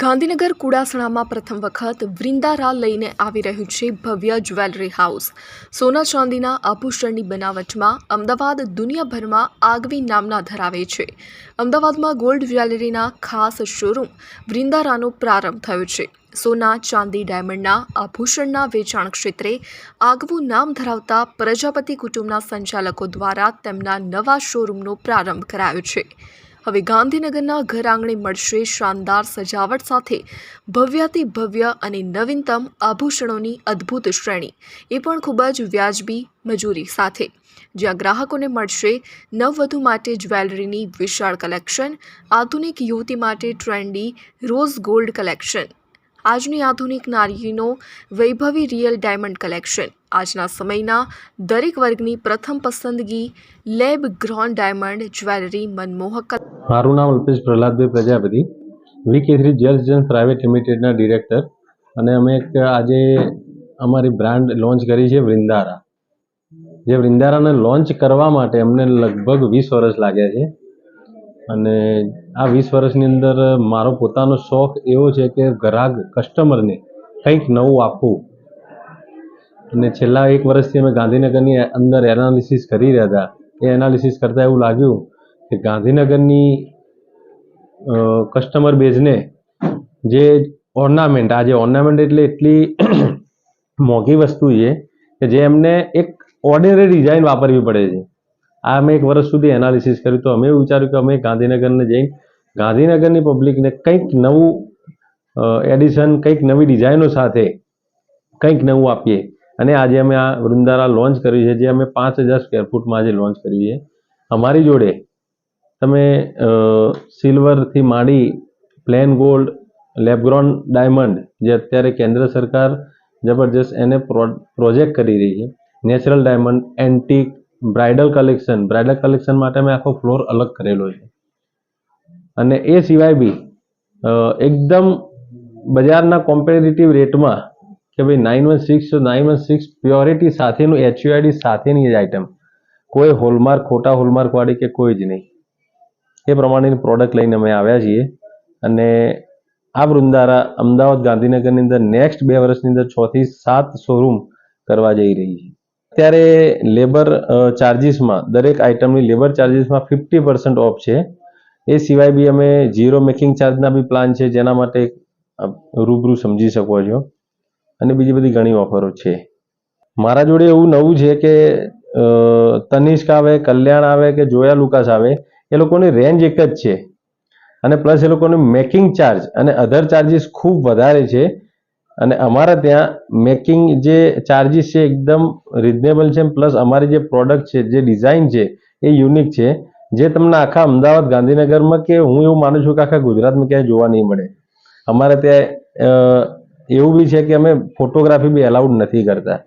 ગાંધીનગર કુડાસણામાં પ્રથમ વખત વૃંદારા લઈને આવી રહ્યું છે ભવ્ય જ્વેલરી હાઉસ. સોના ચાંદીના આભૂષણની બનાવટમાં અમદાવાદ દુનિયાભરમાં આગવી નામના ધરાવે છે. અમદાવાદમાં ગોલ્ડ જ્વેલરીના ખાસ શોરૂમ વૃંદારાનો પ્રારંભ થયો છે. સોના ચાંદી ડાયમંડના આભૂષણના વેચાણ ક્ષેત્રે આગવું નામ ધરાવતા પ્રજાપતિ કુટુંબના સંચાલકો દ્વારા તેમના નવા શોરૂમનો પ્રારંભ કરાયો છે. હવે ગાંધીનગરના ઘર આંગણે મળશે શાનદાર સજાવટ સાથે ભવ્યાતિ ભવ્ય અને નવીનતમ આભૂષણોની અદ્ભુત શ્રેણી. એ પણ ખૂબ જ વ્યાજબી મજૂરી સાથે. જ્યાં ગ્રાહકોને મળશે નવવધુ માટે જ્વેલરીની વિશાળ કલેક્શન, આધુનિક યુવતી માટે ટ્રેન્ડી રોઝ ગોલ્ડ કલેક્શન. આજની આધુનિક નારીનો વૈભવી રિયલ ડાયમંડ કલેક્શન. આજના સમયના દરેક વર્ગની પ્રથમ પસંદગી લેબ ગ્રોન ડાયમંડ જ્વેલરી મનમોહક મારું નામ અલ્પેશ પ્રહલાદભાઈ પ્રજાપતિ. વી કેસરી જ્વેલ્સ જેન્સ પ્રાઇવેટ લિમિટેડના ડિરેક્ટર. અને અમે એક આજે અમારી બ્રાન્ડ લોન્ચ કરી છે વૃંદારા. જે વૃંદારાને લોન્ચ કરવા માટે અમને લગભગ વીસ વર્ષ લાગ્યા છે. અને આ વીસ વર્ષની અંદર મારો પોતાનો શોખ એવો છે કે ગ્રાહક કસ્ટમરને કંઈક નવું આપવું. અને છેલ્લા એક વર્ષથી અમે ગાંધીનગરની અંદર એનાલિસિસ કરી રહ્યા હતા. એ એનાલિસિસ કરતાં એવું લાગ્યું કે ગાંધીનગરની કસ્ટમર બેઝને જે ઓર્નામેન્ટ આજે ઓર્નામેન્ટ એટલે એટલી મોંઘી વસ્તુ છે કે જે એમને એક ઓર્ડિનરી ડિઝાઇન વાપરવી પડે છે. આ અમે એક વર્ષ સુધી એનાલિસિસ કર્યું તો અમે એવું વિચાર્યું કે અમે ગાંધીનગરને જઈ ગાંધીનગરની પબ્લિકને કંઈક નવું એડિશન કંઈક નવી ડિઝાઇનો સાથે કંઈક નવું આપીએ. અને આજે અમે આ વૃંદારા લોન્ચ કર્યું છે, જે અમે પાંચ હજાર સ્ક્વેર ફૂટમાં આજે લોન્ચ કર્યું છે. અમારી જોડે તમે સિલ્વરથી માંડી પ્લેન ગોલ્ડ લેબગ્રોન ડાયમંડ જે અત્યારે કેન્દ્ર સરકાર જબરજસ્ત એને પ્રોજેક્ટ કરી રહી છે. Natural diamond antique bridal collection bridal collection માટે મેં આખો ફ્લોર અલગ કરેલો છે. અને એ સિવાય બી એકદમ બજારના કોમ્પિટેટિવ રેટમાં કે ભાઈ nine one six nine one six purity સાથેનું એચયુઆઈડી સાથેની જ આઇટમ કોઈ હોલમાર્ક ખોટા હોલમાર્ક વાળી કે કોઈ જ નહીં. એ પ્રમાણેની પ્રોડક્ટ લઈને અમે આવ્યા છીએ. અને આ વૃંદારા અમદાવાદ ગાંધીનગરની અંદર નેક્સ્ટ બે વર્ષની અંદર છથી સાત શોરૂમ કરવા જઈ રહી છે. અત્યારે લેબર ચાર્જિસમાં દરેક આઇટમની લેબર ચાર્જિસમાં ફિફ્ટી પર્સન્ટ ઓફ છે. એ સિવાય બી અમે ઝીરો મેકિંગ ચાર્જના બી પ્લાન છે, જેના માટે રૂબરૂ સમજી શકો છો. અને બીજી બધી ઘણી ઓફરો છે. મારા જોડે એવું નવું છે કે તનિષ્ક આવે, કલ્યાણ આવે કે જોયા લુકાસ આવે, એ લોકોની રેન્જ એક જ છે. અને પ્લસ એ લોકોનું મેકિંગ ચાર્જ અને અધર ચાર્જીસ ખૂબ વધારે છે. અને અમારે ત્યાં મેકિંગ જે ચાર્જીસ છે એકદમ રિઝનેબલ છે પ્લસ અમારી જે પ્રોડક્ટ છે, જે ડિઝાઇન છે, એ યુનિક છે. જે તમને આખા અમદાવાદ ગાંધીનગરમાં કે હું એવું માનું છું કે આખા ગુજરાતમાં ક્યાંય જોવા નહીં મળે. અમારે ત્યાં એવું બી છે કે અમે ફોટોગ્રાફી બી એલાઉડ નથી કરતા.